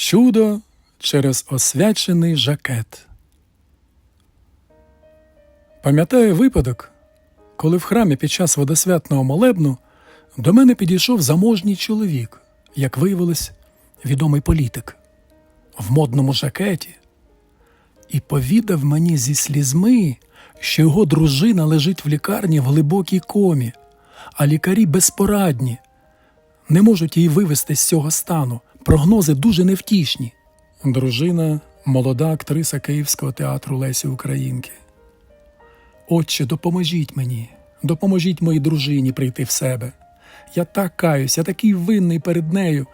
Чудо через освячений жакет. Пам'ятаю випадок, коли в храмі під час водосвятного молебну до мене підійшов заможній чоловік, як виявилось, відомий політик, в модному жакеті, і повідав мені зі слізьми, що його дружина лежить в лікарні в глибокій комі, а лікарі безпорадні, не можуть її вивести з цього стану. Прогнози дуже невтішні. Дружина молода актриса Київського театру Лесі Українки. Отче, допоможіть мені, допоможіть моїй дружині прийти в себе. Я так каюсь, я такий винний перед нею.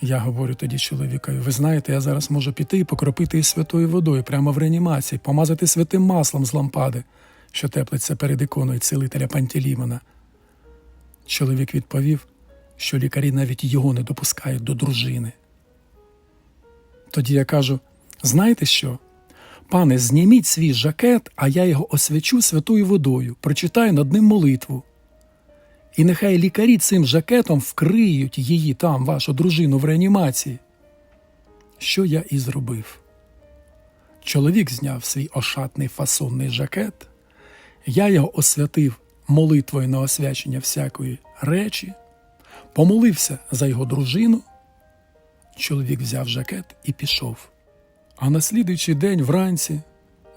Я говорю тоді чоловікові, ви знаєте, я зараз можу піти і покропити її святою водою прямо в реанімації, помазати святим маслом з лампади, що теплиться перед іконою цілителя Пантелімона. Чоловік відповів, що лікарі навіть його не допускають до дружини. Тоді я кажу: знаєте що? Пане, зніміть свій жакет, а я його освячу святою водою, прочитаю над ним молитву. І нехай лікарі цим жакетом вкриють її там, вашу дружину, в реанімації. Що я і зробив. Чоловік зняв свій ошатний фасонний жакет, я його освятив молитвою на освячення всякої речі, помолився за його дружину. Чоловік взяв жакет і пішов. А на слідуючий день вранці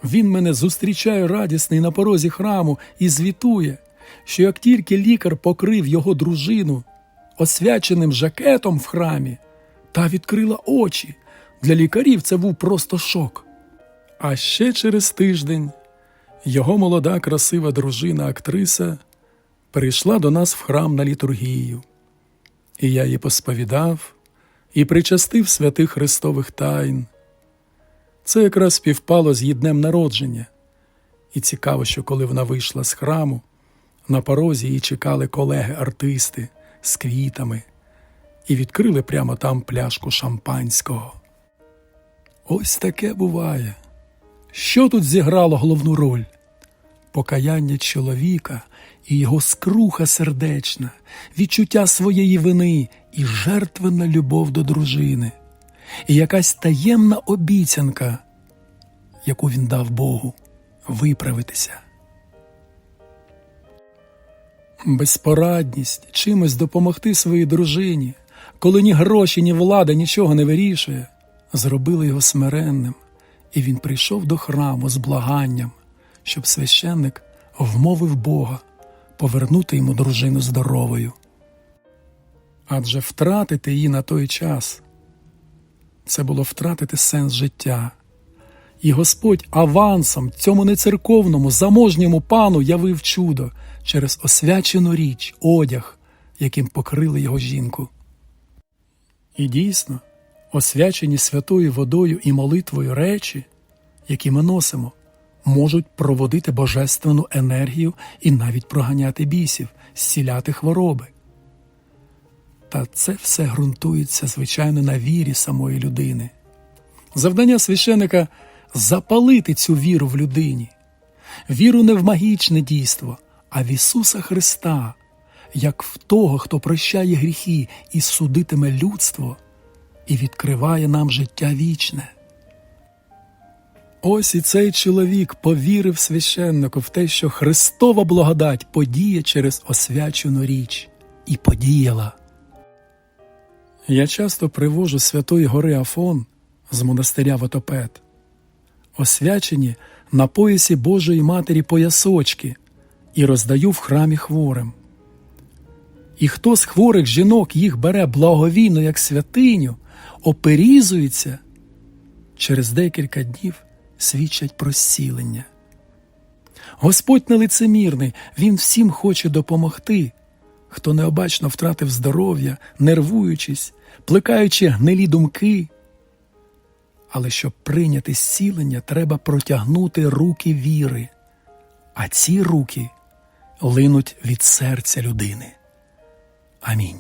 він мене зустрічає радісний на порозі храму і звітує, що як тільки лікар покрив його дружину освяченим жакетом в храмі, та відкрила очі. Для лікарів це був просто шок. А ще через тиждень його молода красива дружина, актриса, прийшла до нас в храм на літургію, і я її посповідав і причастив святих Христових тайн. Це якраз співпало з її днем народження. І цікаво, що коли вона вийшла з храму, на порозі її чекали колеги-артисти з квітами і відкрили прямо там пляшку шампанського. Ось таке буває. Що тут зіграло головну роль? Покаяння чоловіка і його скруха сердечна, відчуття своєї вини і жертвенна любов до дружини, і якась таємна обіцянка, яку він дав Богу виправитися. Безпорадність чимось допомогти своїй дружині, коли ні гроші, ні влада нічого не вирішує, зробили його смиренним, і він прийшов до храму з благанням, щоб священник вмовив Бога повернути йому дружину здоровою. Адже втратити її на той час це було втратити сенс життя. І Господь авансом цьому нецерковному, заможньому пану явив чудо через освячену річ, одяг, яким покрили його жінку. І дійсно, освячені святою водою і молитвою речі, які ми носимо, можуть проводити божественну енергію і навіть проганяти бісів, зціляти хвороби. Та це все ґрунтується, звичайно, на вірі самої людини. Завдання священика запалити цю віру в людині, віру не в магічне дійство, а в Ісуса Христа, як в того, хто прощає гріхи і судитиме людство і відкриває нам життя вічне. Ось і цей чоловік повірив священнику в те, що Христова благодать подіє через освячену річ, і подіяла. Я часто привожу святої гори Афон з монастиря Вотопет, освячені на поясі Божої Матері поясочки і роздаю в храмі хворим. І хто з хворих жінок їх бере благовійно як святиню, оперізується, через декілька днів свідчать про зцілення. Господь нелицемірний, Він всім хоче допомогти, хто необачно втратив здоров'я, нервуючись, плекаючи гнилі думки. Але щоб прийняти зцілення, треба протягнути руки віри, а ці руки линуть від серця людини. Амінь.